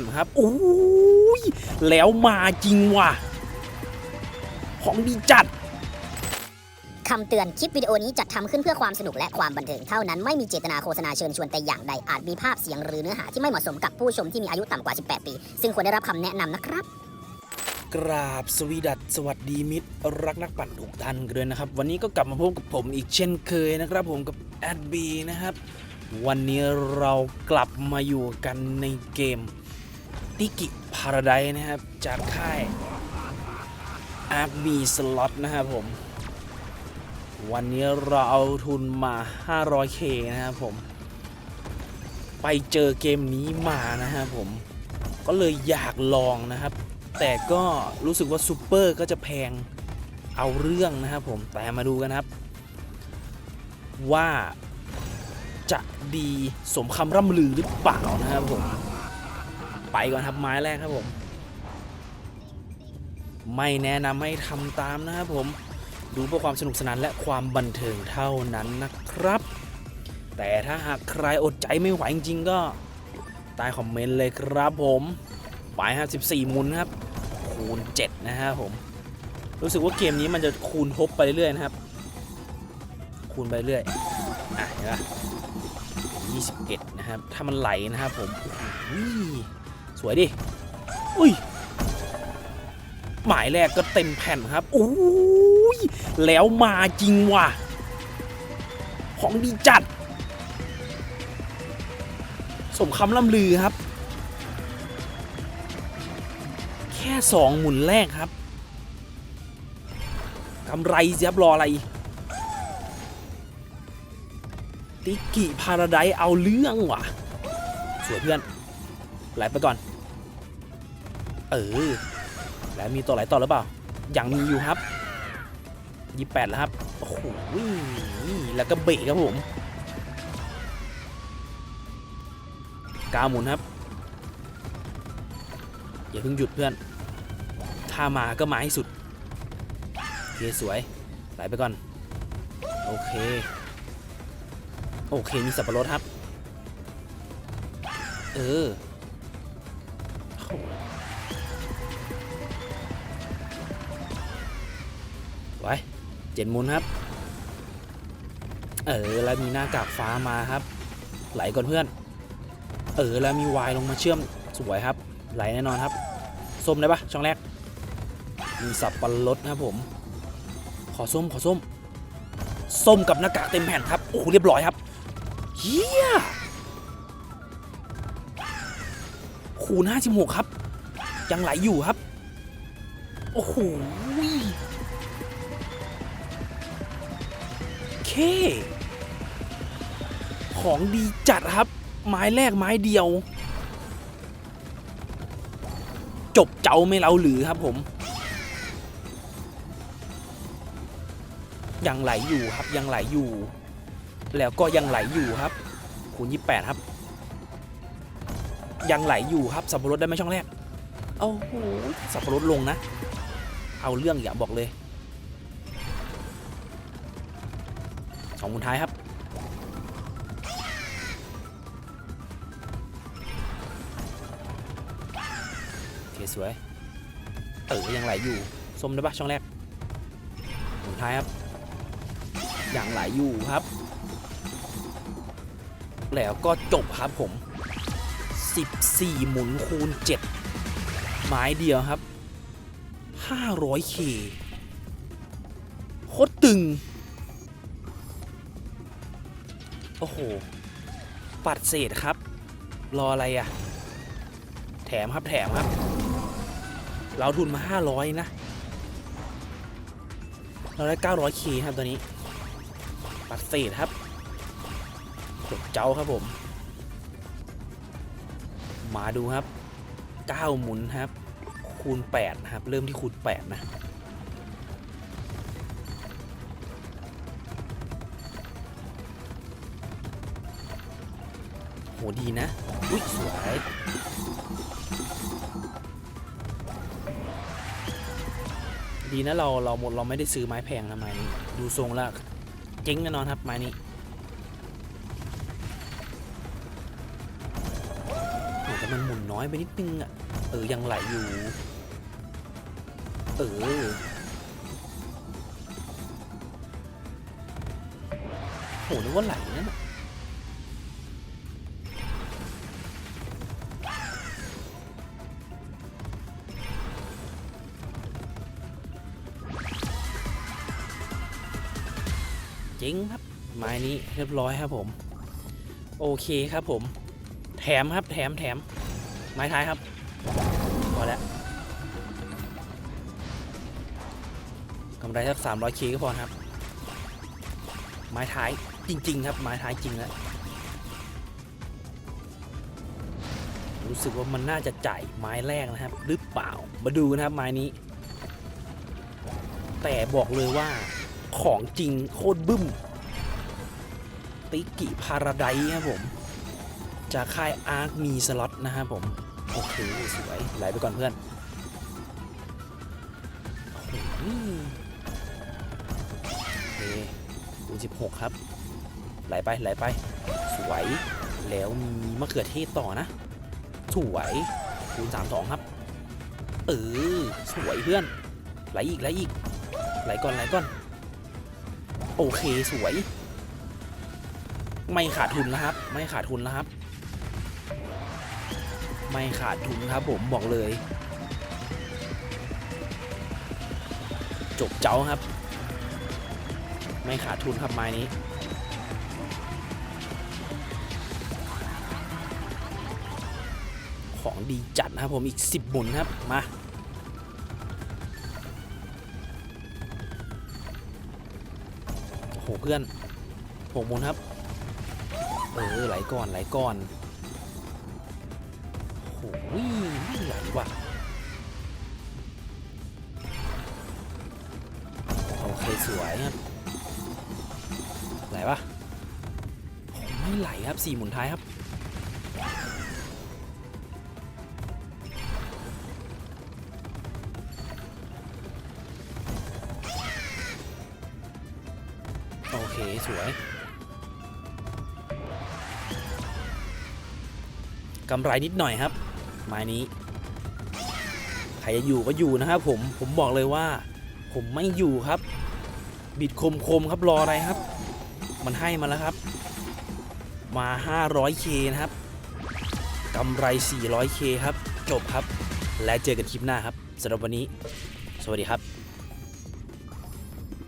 นครับโอ้ยแล้วมาจริงว่ะ ของดีจัด คำเตือน คลิปวิดีโอนี้จัดทำขึ้นเพื่อความสนุกและความบันเทิงเท่านั้น ไม่มีเจตนาโฆษณาเชิญชวนแต่อย่างใด อาจมีภาพเสียงหรือเนื้อหาที่ไม่เหมาะสมกับผู้ชมที่มีอายุต่ำกว่า 18 ปี ซึ่งควรได้รับคำแนะนำนะครับ กราบสวีดัสสวัสดีมิตร รักนักปั่นทุกท่านกันด้วยนะครับ วันนี้ก็กลับมาพบกับผมอีกเช่นเคยนะครับ ผมกับแอดบีนะครับ วันนี้เรากลับมาอยู่กันในเกม ติกิพาราไดนะครับ จากค่ายอาร์บีสล็อตนะครับผม วันนี้เราเอาทุนมา 500k นะครับผม ไปเจอเกมนี้มานะครับผม ก็เลยอยากลองนะครับ แต่ก็รู้สึกว่าซูเปอร์ก็จะแพงเอาเรื่องนะครับผม แต่มาดูกันครับ ว่าจะดีสมคำร่ำลือหรือเปล่านะครับผม ไปก่อนครับไม้แรกครับผม ไม่แนะนำให้ทำตามนะครับผม ดูเพื่อความสนุกสนานและความบันเทิงเท่านั้นนะครับ แต่ถ้าหากใครอดใจไม่ไหวจริงๆก็ใต้คอมเมนต์เลยครับผมไปครับ14มุนครับ คูณ 7 นะครับผม รู้สึกว่าเกมนี้มันจะคูณทบไปเรื่อยๆนะครับ คูณไปเรื่อยอะเห็นปะ21 นะครับ ถ้ามันไหลนะครับผมโอ้โห สวยดิ อุ้ย หมายแรกก็เต็มแผ่นครับโอ้ยแล้วมาจริงว่ะ ของดีจัด สมคำล่ำลือครับ แค่สองหมุนแรกครับกำไรเสียบรออะไร ติกิพาราไดเอาเรื่องว่ะ สวยเพื่อน ไหลไปก่อน เออ แล้วมีตัวไหลต่อหรือเปล่า ยังมีอยู่ครับยี่แปดแล้วครับ โอ้โห แล้วก็เบรกครับผมกาวหมุนครับ อย่าเพิ่งหยุดเพื่อน ถ้ามาก็มาให้สุดเคสวย ไหลไปก่อน โอเค โอเค มีสับปะรดครับ เออ เจ็ดมุนครับ เออแล้วมีหน้ากากฟ้ามาครับ ไหลก่อนเพื่อน เออแล้วมีวายลงมาเชื่อมสวยครับ ไหลแน่นอนครับส้มได้ปะช่องแรก มีสับปะรดนะครับผม ขอส้มขอส้ม ส้มกับหน้ากากเต็มแผ่นครับ โอ้โหเรียบร้อยครับเฮียคูณ56ครับ ยังไหลอยู่ครับ โอ้โห ของดีจัดครับ ไม้แรกไม้เดียว จบเจ้าไม่เล่าหรือครับผม ยังไหลอยู่ครับยังไหลอยู่ แล้วก็ยังไหลอยู่ครับ คูณ28 ครับ ยังไหลอยู่ครับสับปะรดได้ไหมช่องแรกโอ้โหสับปะรดลงนะ เอาเรื่องอย่าบอกเลย องหมุนท้ายครับ โอเค สวย เออยังไหลอยู่ ส้มได้ปะช่องแรกหมุนท้ายครับ ยังไหลอยู่ครับ แล้วก็จบครับผม 14 หมุนคูณ7ไม้เดียวครับ 500k โคตรตึง อ้โห ปัดเศษครับ รออะไรอะแถมครับแถมครับ เราทุนมา 500 นะ เราได้ 900k ครับตัวนี้ ปัดเศษครับจบเจ้าครับผม มาดูครับ 9 หมุนครับ คูณ8นะครับ เริ่มที่คูณ8นะ หดีนะ อุ้ยสวยดีนะเราเราหมดเราไม่ได้ซื้อไม้แพงนะไม้นี้ดูทรงแล้วเจ๊งแน่นอนครับไม้นี้แต่มันหมุนน้อยไปนิดนึงอะเออยังไหลอยู่ เออโหนึกว่าไหลนั่นน่ะ จริงครับไม้นี้เรียบร้อยครับผม โอเคครับผม แถมครับแถมแถมไม้ท้ายครับพอแล้วกำไรสักสามร้อยเคก็พอครับ ไม้ท้ายจริง ๆ ครับ ไม้ท้ายจริงแล้วรู้สึกว่ามันน่าจะจ่ายไม้แรกนะครับ หรือเปล่ามาดูนะครับไม้นี้ แต่บอกเลยว่า ของจริงโคตรบึ้ม ติกิพาราไดครับผม จากค่ายอาร์คมีสล็อตนะครับผม โอเค สวย ไหลไปก่อนเพื่อนโอ้โหโอเคคูณ16ครับ ไหลไป ไหลไป สวย แล้วมีมะเขือเทศต่อนะ สวยคูณ32ครับ เออ สวยเพื่อน ไหลอีก ไหลอีก ไหลก่อน ไหลก่อน โอเคสวย ไม่ขาดทุนนะครับ ไม่ขาดทุนนะครับ ไม่ขาดทุนครับผมบอกเลย จบเจ้าครับ ไม่ขาดทุนครับไม้นี้ของดีจัดนะครับผมอีก 10 หมุนครับ มา โอ้โหเพื่อนหกหมุนครับ เออไหลก่อนไหลก่อนโอ้โหไม่ไหลว่ะโอเคสวยครับไหลปะไม่ไหลครับสี่หมุนท้ายครับ เคสวยกำไรนิดหน่อยครับ ไม้นี้ ใครจะอยู่ก็อยู่นะครับผม ผมบอกเลยว่า ผมไม่อยู่ครับ บิดคมคมครับรออะไรครับ มันให้มาแล้วครับ มา 500k นะครับกำไร 400k ครับ จบครับ และเจอกันคลิปหน้าครับสำหรับวันนี้ สวัสดีครับ